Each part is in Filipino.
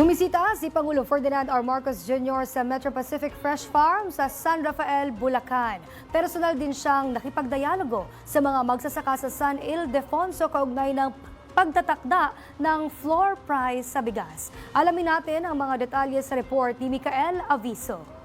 Bumisita si Pangulo Ferdinand R. Marcos Jr. sa Metro Pacific Fresh Farm sa San Rafael, Bulacan. Personal din siyang nakipagdialogo sa mga magsasaka sa San Ildefonso kaugnay ng pagtatakda ng floor price sa bigas. Alamin natin ang mga detalye sa report ni Mikael Aviso.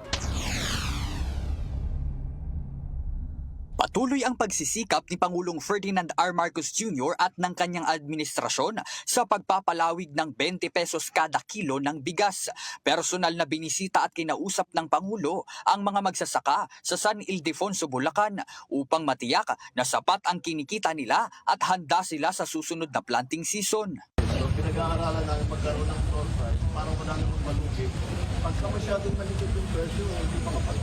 Patuloy ang pagsisikap ni Pangulong Ferdinand R. Marcos Jr. at ng kanyang administrasyon sa pagpapalawig ng 20 pesos kada kilo ng bigas. Personal na binisita at kinausap ng Pangulo ang mga magsasaka sa San Ildefonso, Bulacan upang matiyak na sapat ang kinikita nila at handa sila sa susunod na planting season. So, pinag-aaralan namin magkaroon ng floor para wala namang malugit. Pagka masyadong maligit yung presyo, hindi makapag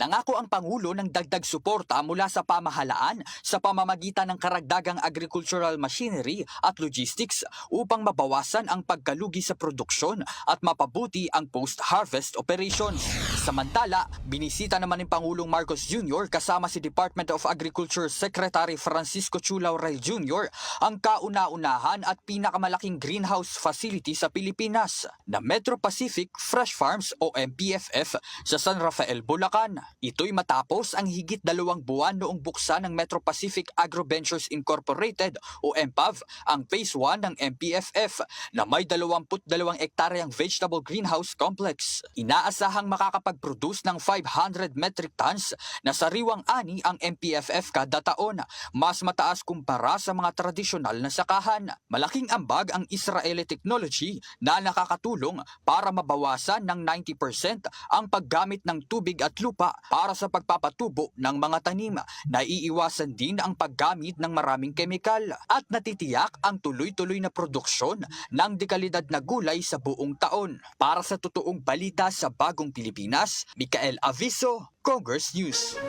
Nangako ang Pangulo ng dagdag suporta mula sa pamahalaan sa pamamagitan ng karagdagang agricultural machinery at logistics upang mabawasan ang pagkalugi sa produksyon at mapabuti ang post-harvest operations. Samantala, binisita naman ni Pangulong Marcos Jr. kasama si Department of Agriculture Secretary Francisco Chulao Ray Jr. ang kauna-unahan at pinakamalaking greenhouse facility sa Pilipinas na Metro Pacific Fresh Farms o MPFF sa San Rafael, Bulacan. Ito'y matapos ang higit dalawang buwan noong buksan ng Metro Pacific Agro Ventures Incorporated o MPAV ang Phase 1 ng MPFF na may 22 ektaryang vegetable greenhouse complex. Inaasahang makakapag-produce ng 500 metric tons na sariwang ani ang MPFF kada taon, mas mataas kumpara sa mga tradisyonal na sakahan. Malaking ambag ang Israeli technology na nakakatulong para mabawasan ng 90% ang paggamit ng tubig at lupa para sa pagpapatubo ng mga tanim. Naiiwasan din ang paggamit ng maraming kemikal at natitiyak ang tuloy-tuloy na produksyon ng dekalidad na gulay sa buong taon. Para sa totoong balita sa Bagong Pilipinas, Mikael Aviso, Congress News.